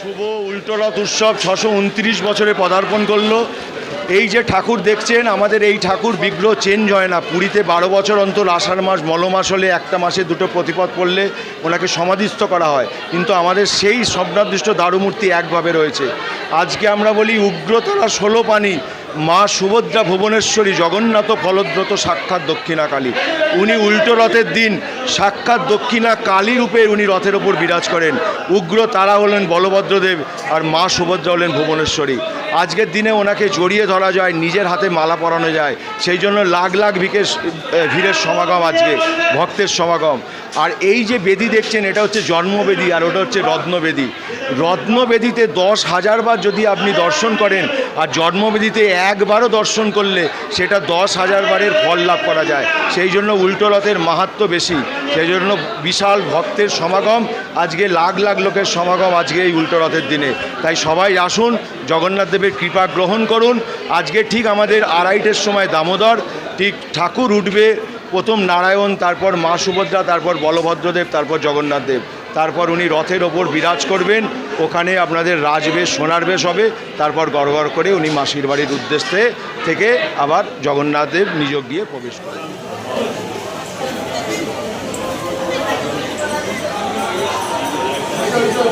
শুভ উল্টোরথ উৎসব ছশো উনত্রিশ বছরে পদার্পণ করল। এই যে ঠাকুর দেখছেন, আমাদের এই ঠাকুর বিগ্রহ চেঞ্জ হয় না। পুরীতে বারো বছর অন্তর আষাঢ় মাস মলমাস হলে একটা মাসে দুটো প্রতিপদ পড়লে ওনাকে সমাধিস্থ করা হয়। কিন্তু আমাদের সেই স্বপ্নাদৃষ্ট দারুমূর্তি একভাবে রয়েছে। আজকে আমরা বলি উগ্রতারা ষোলো পানি মা সুভদ্রা ভুবনেশ্বরী, জগন্নাথ ফলদ্রত সাক্ষাৎ দক্ষিণা কালী উনি উল্টো রথের দিন সাক্ষাৎ দক্ষিণা কালী রূপে উনি রথের ওপর বিরাজ করেন। উগ্র তারা হলেন বলভদ্রদেব আর মা সুভদ্রা হলেন ভুবনেশ্বরী। আজকের দিনে ওনাকে জড়িয়ে ধরা যায়, নিজের হাতে মালা পরানো যায়। সেই জন্য লাখ লাখ ভিকের ভিড়ের সমাগম আজকে, ভক্তের সমাগম। আর এই যে বেদি দেখছেন, এটা হচ্ছে জন্মবেদী আর ওটা হচ্ছে রত্নবেদী। রত্নবেদীতে দশ হাজারবার যদি আপনি দর্শন করেন, আর জন্মবেদীতে একবারও দর্শন করলে, সেটা দশ হাজার বারের ফল লাভ করা যায়। সেই জন্য উল্টো রথের মাহাত্ম বেশি। সেই জন্য বিশাল ভক্তের সমাগম। আজকে লাখ লাখ লোকের সমাগম আজকে এই উল্টো রথের দিনে। তাই সবাই আসুন, জগন্নাথ দেবের কৃপা গ্রহণ করুন। আজকে ঠিক আমাদের আড়াইটের সময় দামোদর। ঠিক ঠাকুর উঠবে, প্রথম নারায়ণ, তারপর মা সুভদ্রা, তারপর বলভদ্রদেব, তারপর জগন্নাথ দেব। তারপর উনি রথের ওপর বিরাজ করবেন। ওখানে আপনাদের রাজবেশ সোনার বেশ হবে। তারপর গড়গড় করে উনি মাসির বাড়ির উদ্দেশ্যে থেকে আবার জগন্নাথ দেব নিযোগ গিয়ে প্রবেশ করেন। Thank you.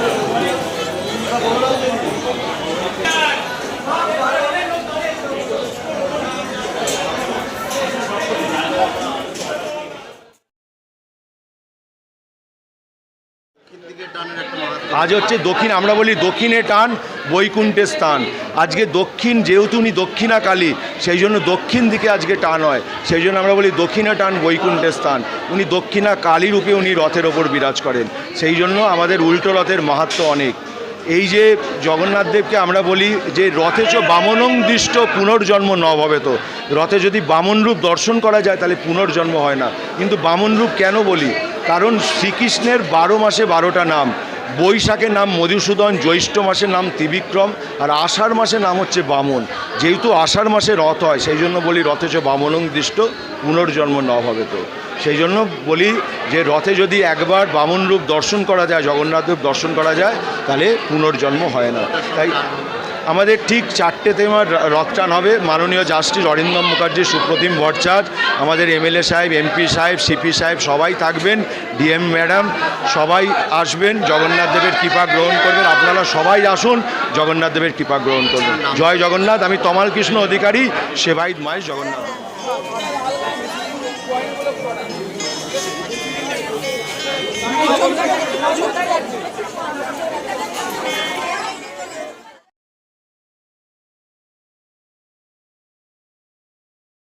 আজ হচ্ছে দক্ষিণ আমরা বলি দক্ষিণে টান বৈকুণ্ঠের স্থান। আজকে দক্ষিণ যেহেতু উনি দক্ষিণা কালী সেই জন্য দক্ষিণ দিকে আজকে টান হয়। সেই জন্য আমরা বলি দক্ষিণা টান বৈকুণ্ঠের স্থান। উনি দক্ষিণা কালী রূপে উনি রথের ওপর বিরাজ করেন। সেই জন্য আমাদের উল্টো রথের মাহাত্ম অনেক। এই যে জগন্নাথ দেবকে আমরা বলি যে রথে চ বামনং দৃষ্ট পুনর্জন্ম ন হবে তো রথে যদি বামন রূপ দর্শন করা যায় তাহলে পুনর্জন্ম হয় না। কিন্তু বামন রূপ কেন বলি? কারণ শ্রীকৃষ্ণের বারো মাসে বারোটা নাম, বৈশাখের নাম মধুসূদন, জ্যৈষ্ঠ মাসের নাম ত্রিবিক্রম, আর আষাঢ় মাসের নাম হচ্ছে বামন। যেহেতু আষাঢ় মাসে রথ হয়, সেই জন্য বলি রথে চ বামনং দৃষ্ট, পুনর্জন্ম ন হবে তো। সেই জন্য বলি যে রথে যদি একবার বামন রূপ দর্শন করা যায়, জগন্নাথ দেব দর্শন করা যায়, তাহলে পুনর্জন্ম হয় না। তাই আমাদের ঠিক চারটেতে আমার রথটান হবে। মাননীয় জাস্টিস অরিন্দম মুখার্জি, সুপ্রতিম ভট্টাচার্য, আমাদের এমএলএ সাহেব, এমপি সাহেব, সিপি সাহেব সবাই থাকবেন। ডিএম ম্যাডাম সবাই আসবেন। জগন্নাথ দেবের কৃপা গ্রহণ করবেন। আপনারা সবাই আসুন, জগন্নাথ দেবের কৃপা গ্রহণ করবেন। জয় জগন্নাথ। আমি তমাল কৃষ্ণ অধিকারী সেবাইত মায়ের জগন্নাথ.